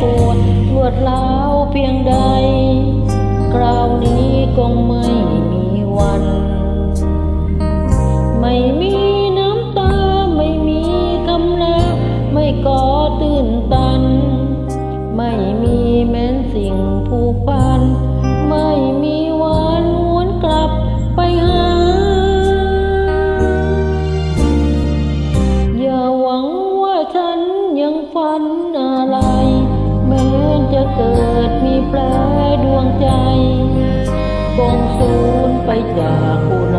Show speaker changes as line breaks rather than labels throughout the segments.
ปวดร้าวเพียงใด คราวนี้คงไม่มีวัน ไม่มีน้ำตาไม่มีคำแลไม่ก่อตื่นตัน ไม่มีแม้นสิ่งผูกพัน ญ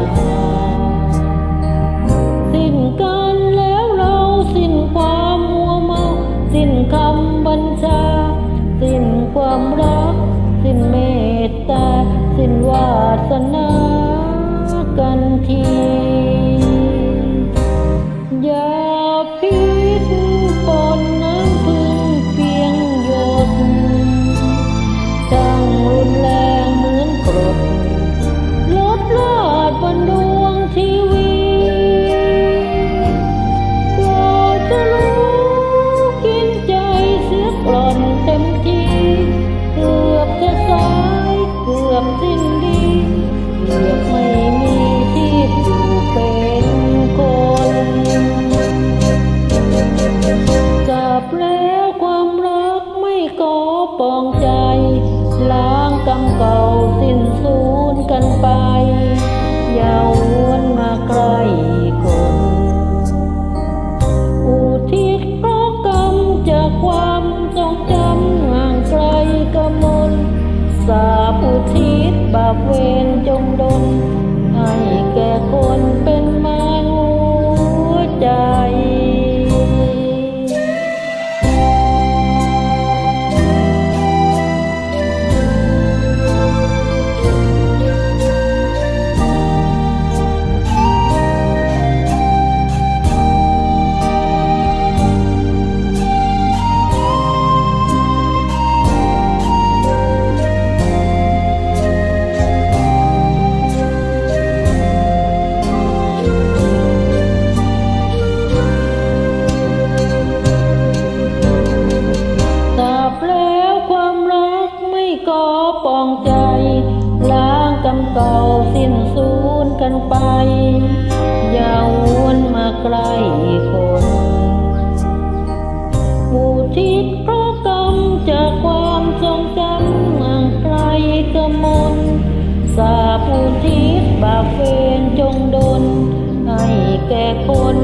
เก่าสิ้นสูญกันไปอย่าวนมาใกล้คนอุทิศเพราะกรรมจากความทรงจำห่างไกลกมลสาบอุทิศบาปเวร องใจ ล้างกรรมเก่าสิ้นสูญกันไป อย่าวนมาใกล้คนอุทิศเพราะกรรมจากความทรงจำห่างไกลกมลสาบอุทิศบาเวรจงดลให้แก่คน